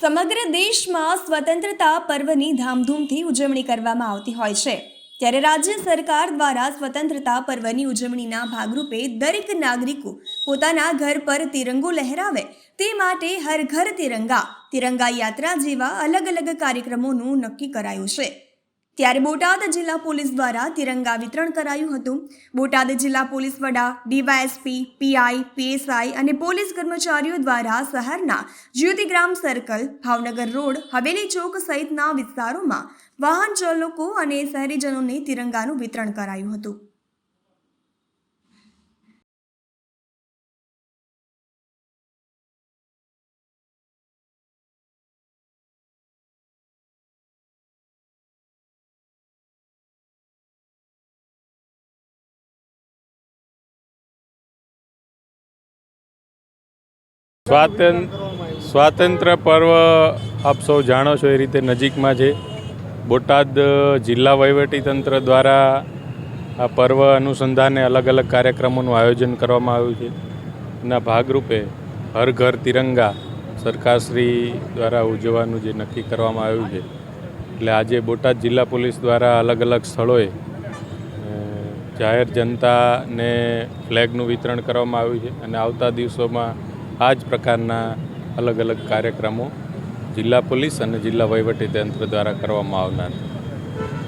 સમગ્ર દેશમાં સ્વતંત્રતા પર્વની ધામધૂમથી ઉજવણી કરવામાં આવતી હોય છે. ત્યારે રાજ્ય સરકાર દ્વારા સ્વતંત્રતા પર્વની ઉજવણીના ભાગરૂપે દરેક નાગરિકો પોતાના ઘર પર તિરંગો લહેરાવે તે માટે હર ઘર તિરંગા તિરંગા યાત્રા જેવા અલગ અલગ કાર્યક્રમોનું નક્કી કરાયું છે. ત્યારે બોટાદ જિલ્લા પોલીસ દ્વારા તિરંગા વિતરણ કરાયું હતું. બોટાદ જિલ્લા પોલીસ વડા, ડીવાયએસપી, પીઆઈ, પીએસઆઈ અને પોલીસ કર્મચારીઓ દ્વારા શહેરના જ્યોતિગ્રામ સર્કલ, ભાવનગર રોડ, હવેલી ચોક સહિતના વિસ્તારોમાં વાહન ચાલકો અને શહેરીજનોને તિરંગાનું વિતરણ કરાયું હતું. સ્વાતંત્ર સ્વાતંત્ર્ય પર્વ આપ સૌ જાણો છો એ રીતે નજીકમાં છે. બોટાદ જિલ્લા વહીવટીતંત્ર દ્વારા આ પર્વ અનુસંધાને અલગ અલગ કાર્યક્રમોનું આયોજન કરવામાં આવ્યું છે. એના ભાગરૂપે હર ઘર તિરંગા સરકારશ્રી દ્વારા ઉજવવાનું જે નક્કી કરવામાં આવ્યું છે. એટલે આજે બોટાદ જિલ્લા પોલીસ દ્વારા અલગ અલગ સ્થળોએ જાહેર જનતાને ફ્લેગનું વિતરણ કરવામાં આવ્યું છે. અને આવતા દિવસોમાં આ જ પ્રકારના અલગ અલગ કાર્યક્રમો જિલ્લા પોલીસ અને જિલ્લા વહીવટી તંત્ર દ્વારા કરવામાં આવનાર.